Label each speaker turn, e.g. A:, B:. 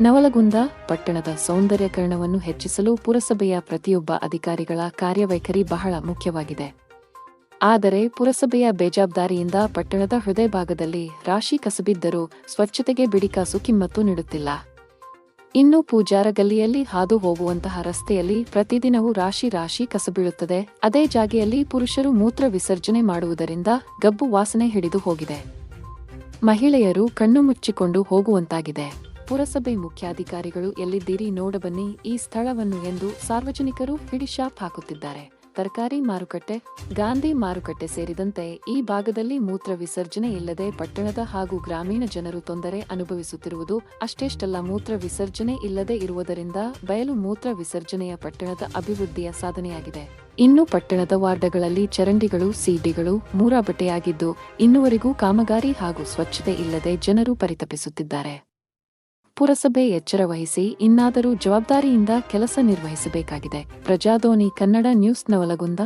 A: ನವಲಗುಂದ ಪಟ್ಟಣದ ಸೌಂದರ್ಯಕರಣವನ್ನು ಹೆಚ್ಚಿಸಲು ಪುರಸಭೆಯ ಪ್ರತಿಯೊಬ್ಬ ಅಧಿಕಾರಿಗಳ ಕಾರ್ಯವೈಖರಿ ಬಹಳ ಮುಖ್ಯವಾಗಿದೆ. ಆದರೆ ಪುರಸಭೆಯ ಬೇಜಾಬ್ದಾರಿಯಿಂದ ಪಟ್ಟಣದ ಹೃದಯ ಭಾಗದಲ್ಲಿ ರಾಶಿ ಕಸಬಿದ್ದರೂ ಸ್ವಚ್ಛತೆಗೆ ಬಿಡಿಕಾಸು ಕಿಮ್ಮತ್ತು ನೀಡುತ್ತಿಲ್ಲ. ಇನ್ನು ಪೂಜಾರ ಗಲ್ಲಿಯಲ್ಲಿ ಹಾದು ಹೋಗುವಂತಹ ರಸ್ತೆಯಲ್ಲಿ ಪ್ರತಿದಿನವೂ ರಾಶಿ ರಾಶಿ ಕಸಬೀಳುತ್ತದೆ. ಅದೇ ಜಾಗೆಯಲ್ಲಿ ಪುರುಷರು ಮೂತ್ರ ವಿಸರ್ಜನೆ ಮಾಡುವುದರಿಂದ ಗಬ್ಬು ವಾಸನೆ ಹಿಡಿದು ಹೋಗಿದೆ. ಮಹಿಳೆಯರು ಕಣ್ಣು ಮುಚ್ಚಿಕೊಂಡು ಹೋಗುವಂತಾಗಿದೆ. ಪುರಸಭೆ ಮುಖ್ಯಾಧಿಕಾರಿಗಳು ಎಲ್ಲಿದ್ದೀರಿ ನೋಡಬನ್ನಿ ಈ ಸ್ಥಳವನ್ನು ಎಂದು ಸಾರ್ವಜನಿಕರು ಹಿಡಿಶಾಪ್ ಹಾಕುತ್ತಿದ್ದಾರೆ. ತರಕಾರಿ ಮಾರುಕಟ್ಟೆ, ಗಾಂಧಿ ಮಾರುಕಟ್ಟೆ ಸೇರಿದಂತೆ ಈ ಭಾಗದಲ್ಲಿ ಮೂತ್ರ ವಿಸರ್ಜನೆ ಇಲ್ಲದೆ ಪಟ್ಟಣದ ಹಾಗೂ ಗ್ರಾಮೀಣ ಜನರು ತೊಂದರೆ ಅನುಭವಿಸುತ್ತಿರುವುದು ಅಷ್ಟೇಷ್ಟಲ್ಲ. ಮೂತ್ರ ವಿಸರ್ಜನೆ ಇಲ್ಲದೆ ಇರುವುದರಿಂದ ಬಯಲು ಮೂತ್ರ ವಿಸರ್ಜನೆಯ ಪಟ್ಟಣದ ಅಭಿವೃದ್ಧಿಯ ಸಾಧನೆಯಾಗಿದೆ. ಇನ್ನು ಪಟ್ಟಣದ ವಾರ್ಡ್ಗಳಲ್ಲಿ ಚರಂಡಿಗಳು ಸೀಡಿಗಳು ಮೂರಾಬಟ್ಟೆಯಾಗಿದ್ದು, ಇನ್ನುವರೆಗೂ ಕಾಮಗಾರಿ ಹಾಗೂ ಸ್ವಚ್ಛತೆ ಇಲ್ಲದೆ ಜನರು ಪರಿತಪಿಸುತ್ತಿದ್ದಾರೆ. ಪುರಸಭೆ ಎಚ್ಚರ ವಹಿಸಿ ಇನ್ನಾದರೂ ಜವಾಬ್ದಾರಿಯಿಂದ ಕೆಲಸ ನಿರ್ವಹಿಸಬೇಕಾಗಿದೆ. ಪ್ರಜಾದೋನಿ ಕನ್ನಡ ನ್ಯೂಸ್ ನವಲಗುಂದ